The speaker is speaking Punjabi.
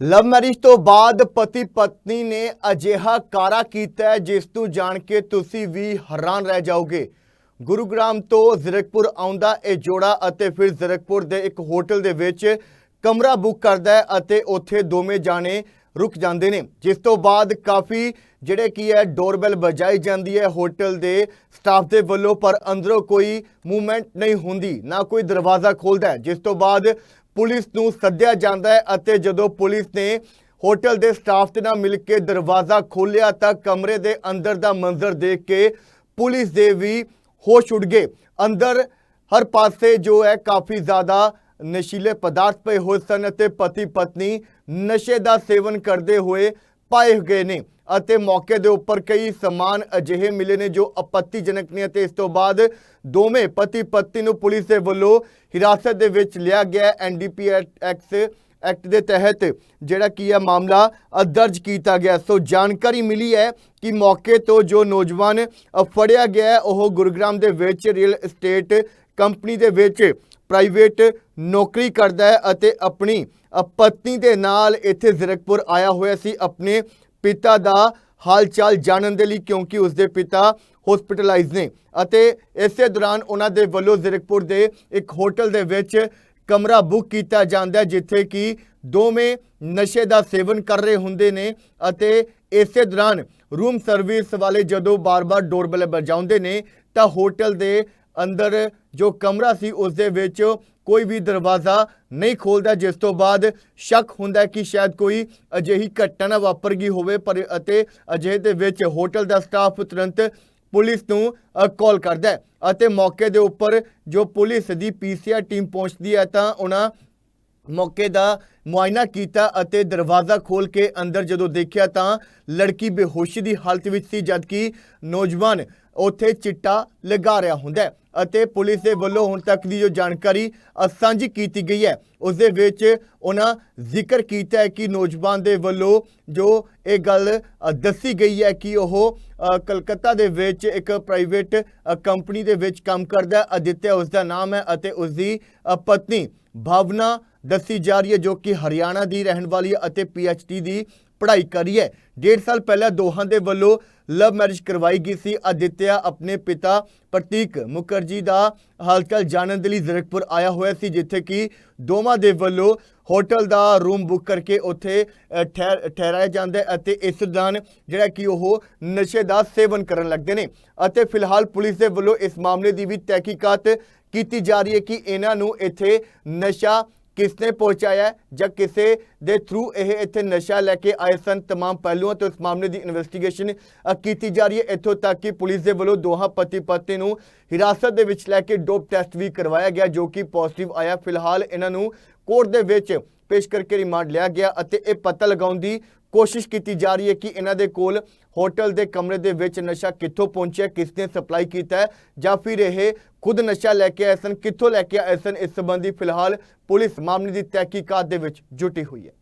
ਲਵ ਮੈਰਿਜ ਤੋਂ ਬਾਅਦ ਪਤੀ ਪਤਨੀ ਨੇ ਅਜਿਹਾ ਕਾਰਾ ਕੀਤਾ ਜਿਸ ਨੂੰ ਜਾਣ ਕੇ ਤੁਸੀਂ ਵੀ ਹੈਰਾਨ ਰਹਿ ਜਾਓਗੇ। ਗੁਰੂਗ੍ਰਾਮ ਤੋਂ ਜ਼ੀਰਕਪੁਰ ਆਉਂਦਾ ਇਹ ਜੋੜਾ ਅਤੇ ਫਿਰ ਜ਼ੀਰਕਪੁਰ ਦੇ ਇੱਕ ਹੋਟਲ ਦੇ ਵਿੱਚ ਕਮਰਾ ਬੁੱਕ ਕਰਦਾ ਹੈ ਅਤੇ ਉੱਥੇ ਦੋਵੇਂ ਜਾਣੇ ਰੁਕ ਜਾਂਦੇ ਨੇ। ਜਿਸ ਤੋਂ ਬਾਅਦ ਕਾਫੀ ਜਿਹੜੇ ਕੀ ਹੈ, ਡੋਰਬੈਲ ਵਜਾਈ ਜਾਂਦੀ ਹੈ ਹੋਟਲ ਦੇ ਸਟਾਫ ਦੇ ਵੱਲੋਂ, ਪਰ ਅੰਦਰੋਂ ਕੋਈ ਮੂਵਮੈਂਟ ਨਹੀਂ ਹੁੰਦੀ, ਨਾ ਕੋਈ ਦਰਵਾਜ਼ਾ ਖੋਲਦਾ ਜਿਸ ਤੋਂ ਬਾਅਦ ਪੁਲਿਸ ਨੂੰ ਸੱਦਿਆ ਜਾਂਦਾ ਹੈ ਅਤੇ ਜਦੋਂ ਪੁਲਿਸ ਨੇ ਹੋਟਲ ਦੇ ਸਟਾਫ ਦੇ ਨਾਲ ਮਿਲ ਕੇ ਦਰਵਾਜ਼ਾ ਖੋਲ੍ਹਿਆ ਤਾਂ ਕਮਰੇ ਦੇ ਅੰਦਰ ਦਾ ਮੰਜ਼ਰ ਦੇਖ ਕੇ ਪੁਲਿਸ ਦੇ ਵੀ ਹੋਸ਼ ਉੱਡ ਗਏ। ਅੰਦਰ ਹਰ ਪਾਸੇ ਜੋ ਹੈ ਕਾਫੀ ਜ਼ਿਆਦਾ ਨਸ਼ੀਲੇ ਪਦਾਰਥ ਪਏ ਹੋਏ ਸਨ ਅਤੇ ਪਤੀ ਪਤਨੀ ਨਸ਼ੇ ਦਾ ਸੇਵਨ ਕਰਦੇ ਹੋਏ ਪਾਏ ਗਏ ਨੇ। ਅਤੇ ਮੌਕੇ ਦੇ ਉੱਪਰ ਕਈ ਸਮਾਨ ਅਜਿਹੇ ਮਿਲੇ ਨੇ ਜੋ ਆਪੱਤੀਜਨਕ ਨੇ ਅਤੇ ਇਸ ਤੋਂ ਬਾਅਦ ਦੋਵੇਂ ਪਤੀ ਪਤਨੀ ਨੂੰ ਪੁਲਿਸ ਦੇ ਵੱਲੋਂ ਹਿਰਾਸਤ ਦੇ ਵਿੱਚ ਲਿਆ ਗਿਆ ਐਨਡੀਪੀ ਐਕਟ ਐਕਟ ਦੇ ਤਹਿਤ, ਜਿਹੜਾ ਕੀ ਹੈ ਮਾਮਲਾ ਦਰਜ ਕੀਤਾ ਗਿਆ। ਸੋ ਜਾਣਕਾਰੀ ਮਿਲੀ ਹੈ ਕਿ ਮੌਕੇ ਤੋਂ ਜੋ ਨੌਜਵਾਨ ਫੜਿਆ ਗਿਆ ਉਹ ਗੁਰਗ੍ਰਾਮ ਦੇ ਵਿੱਚ ਰੀਅਲ ਏਸਟੇਟ ਕੰਪਨੀ ਦੇ ਵਿੱਚ ਪ੍ਰਾਈਵੇਟ ਨੌਕਰੀ ਕਰਦਾ ਹੈ ਅਤੇ ਆਪਣੀ ਪਤਨੀ ਦੇ ਨਾਲ ਇੱਥੇ ਜ਼ੀਰਕਪੁਰ ਆਇਆ ਹੋਇਆ ਸੀ। ਆਪਣੇ ਪਿਤਾ ਦਾ ਹਾਲ ਚਾਲ ਜਾਣਨ ਦੇ ਲਈ ਕਿਉਂਕਿ ਉਸਦੇ ਪਿਤਾ ਹਸਪੀਟਲਾਈਜ਼ ਨੇ ਅਤੇ ਇਸੇ ਦੌਰਾਨ ਉਹਨਾਂ ਦੇ ਵੱਲੋਂ ਜ਼ੀਰਕਪੁਰ ਦੇ ਇੱਕ ਹੋਟਲ ਦੇ ਵਿੱਚ ਕਮਰਾ ਬੁੱਕ ਕੀਤਾ ਜਾਂਦਾ ਹੈ, ਜਿੱਥੇ ਕਿ ਦੋਵੇਂ ਨਸ਼ੇ ਦਾ ਸੇਵਨ ਕਰ ਰਹੇ ਹੁੰਦੇ ਨੇ ਅਤੇ ਇਸੇ ਦੌਰਾਨ ਰੂਮ ਸਰਵਿਸ ਵਾਲੇ ਜਦੋਂ ਬਾਰ-ਬਾਰ ਡੋਰਬੈਲ ਵਜਾਉਂਦੇ ਨੇ ਤਾਂ ਹੋਟਲ ਦੇ ਅੰਦਰ ਜੋ ਕਮਰਾ ਸੀ ਉਸ ਦੇ ਵਿੱਚ ਕੋਈ ਵੀ ਦਰਵਾਜ਼ਾ ਨਹੀਂ ਖੋਲਦਾ, ਜਿਸ ਤੋਂ ਬਾਅਦ ਸ਼ੱਕ ਹੁੰਦਾ ਕਿ ਸ਼ਾਇਦ ਕੋਈ ਅਜਿਹੀ ਘਟਨਾ ਵਾਪਰ ਗਈ ਹੋਵੇ, ਪਰ ਅਤੇ ਅਜਿਹੇ ਦੇ ਵਿੱਚ ਹੋਟਲ ਦਾ ਸਟਾਫ ਤੁਰੰਤ ਪੁਲਿਸ ਨੂੰ ਕਾਲ ਕਰਦਾ ਹੈ ਅਤੇ ਮੌਕੇ ਦੇ ਉੱਪਰ ਜੋ ਪੁਲਿਸ ਦੀ ਪੀਸੀਆਰ ਟੀਮ ਪਹੁੰਚਦੀ ਹੈ, ਤਾਂ ਉਹਨਾਂ ਮੌਕੇ ਦਾ ਮੁਆਇਨਾ ਕੀਤਾ ਅਤੇ ਦਰਵਾਜ਼ਾ ਖੋਲ ਕੇ ਅੰਦਰ ਜਦੋਂ ਦੇਖਿਆ, ਤਾਂ ਲੜਕੀ ਬੇਹੋਸ਼ੀ ਦੀ ਹਾਲਤ ਵਿੱਚ ਸੀ, ਜਦਕਿ ਨੌਜਵਾਨ ਉੱਥੇ ਚਿੱਟਾ ਲਗਾ ਰਿਹਾ ਹੁੰਦਾ ਅਤੇ ਪੁਲਿਸ ਦੇ ਵੱਲੋਂ ਹੁਣ ਤੱਕ ਦੀ ਜੋ ਜਾਣਕਾਰੀ ਸਾਂਝੀ ਕੀਤੀ ਗਈ ਹੈ, ਉਸ ਦੇ ਵਿੱਚ ਉਹਨਾਂ ਜ਼ਿਕਰ ਕੀਤਾ ਹੈ ਕਿ ਨੌਜਵਾਨ ਦੇ ਵੱਲੋਂ ਜੋ ਇਹ ਗੱਲ ਦੱਸੀ ਗਈ ਹੈ ਕਿ ਉਹ ਕਲਕੱਤਾ ਦੇ ਵਿੱਚ ਇੱਕ ਪ੍ਰਾਈਵੇਟ ਕੰਪਨੀ ਦੇ ਵਿੱਚ ਕੰਮ ਕਰਦਾ ਹੈ। ਅਦਿੱਤਿਆ ਉਸ ਦਾ ਨਾਮ ਹੈ ਅਤੇ ਉਸ ਦੀ ਪਤਨੀ ਭਾਵਨਾ ਦੱਸੀ ਜਾ ਰਹੀ ਹੈ ਜੋ ਕਿ ਹਰਿਆਣਾ ਦੀ ਰਹਿਣ ਵਾਲੀ ਹੈ ਅਤੇ ਡੀ ਦੀ ਪੜ੍ਹਾਈ ਕਰੀ ਹੈ ਡੇਢ ਸਾਲ ਪਹਿਲਾਂ ਦੋਹਾਂ ਦੇ ਵੱਲੋਂ ਲਵ ਮੈਰਿਜ ਕਰਵਾਈ ਗਈ ਸੀ। ਅਦਿੱਤਿਆ ਆਪਣੇ ਪਿਤਾ ਪ੍ਰਤੀਕ ਮੁਖਰਜੀ ਦਾ ਹਾਲਚਾਲ ਜਾਣਨ ਦੇ ਲਈ ਜ਼ਰਕਪੁਰ ਆਇਆ ਹੋਇਆ ਸੀ, ਜਿੱਥੇ ਕਿ ਦੋਵਾਂ ਦੇ ਵੱਲੋਂ ਹੋਟਲ ਦਾ ਰੂਮ ਬੁੱਕ ਕਰਕੇ ਉੱਥੇ ਠਹਿਰ ਠਹਿਰਾਇਆ ਜਾਂਦਾ ਹੈ ਅਤੇ ਇਸ ਦੌਰਾਨ ਜਿਹੜਾ ਕਿ ਉਹ ਨਸ਼ੇ ਦਾ ਸੇਵਨ ਕਰਨ ਲੱਗਦੇ ਨੇ। ਅਤੇ ਫਿਲਹਾਲ ਪੁਲਿਸ ਦੇ ਵੱਲੋਂ ਇਸ ਮਾਮਲੇ ਦੀ ਵੀ ਤਹਿਕੀਕਾਤ ਕੀਤੀ ਜਾ ਰਹੀ ਹੈ ਕਿ ਇਹਨਾਂ ਨੂੰ ਇੱਥੇ ਨਸ਼ਾ ਕਿਸਨੇ ਪਹੁੰਚਾਇਆ ਹੈ ਜਾਂ ਕਿਸੇ ਦੇ ਥਰੂ ਇਹ ਇੱਥੇ ਨਸ਼ਾ ਲੈ ਕੇ ਆਏ ਸਨ तमाम ਪਹਿਲੂਆਂ ਤੋਂ ਇਸ ਮਾਮਲੇ ਦੀ ਇਨਵੈਸਟੀਗੇਸ਼ਨ ਅ, ਕੀਤੀ ਜਾ ਰਹੀ ਹੈ ਇੱਥੋਂ ਤੱਕ ਕਿ ਪੁਲਿਸ ਦੇ ਵੱਲੋਂ ਦੋਹਾਂ ਪਤੀ ਪਤਨੀ ਨੂੰ ਹਿਰਾਸਤ ਦੇ ਵਿੱਚ ਲੈ ਕੇ ਡੋਪ ਟੈਸਟ ਵੀ ਕਰਵਾਇਆ ਗਿਆ ਜੋ ਕਿ ਪੋਜ਼ਿਟਿਵ ਆਇਆ ਫਿਲਹਾਲ ਇਹਨਾਂ ਨੂੰ ਕੋਰਟ ਦੇ ਵਿੱਚ ਪੇਸ਼ ਕਰਕੇ ਰਿਮਾਂਡ ਲਿਆ ਗਿਆ ਅਤੇ ਇਹ ਪਤਾ ਲਗਾਉਣ ਦੀ ਕੋਸ਼ਿਸ਼ ਕੀਤੀ ਜਾ ਰਹੀ ਹੈ ਕਿ ਇਹਨਾਂ ਦੇ ਕੋਲ ਹੋਟਲ ਦੇ ਕਮਰੇ ਦੇ ਵਿੱਚ ਨਸ਼ਾ ਕਿੱਥੋਂ ਪਹੁੰਚਿਆ, ਕਿਸ ਨੇ ਸਪਲਾਈ ਕੀਤਾ ਹੈ ਜਾਂ ਫਿਰ ਇਹ ਖੁਦ ਨਸ਼ਾ ਲੈ ਕੇ ਆਏ ਸਨ, ਕਿੱਥੋਂ ਲੈ ਕੇ ਆਏ ਸਨ, ਇਸ ਸੰਬੰਧੀ ਫਿਲਹਾਲ ਪੁਲਿਸ ਮਾਮਲੇ ਦੀ ਤਹਿਕੀਕਾਤ ਦੇ ਵਿੱਚ ਜੁਟੀ ਹੋਈ ਹੈ।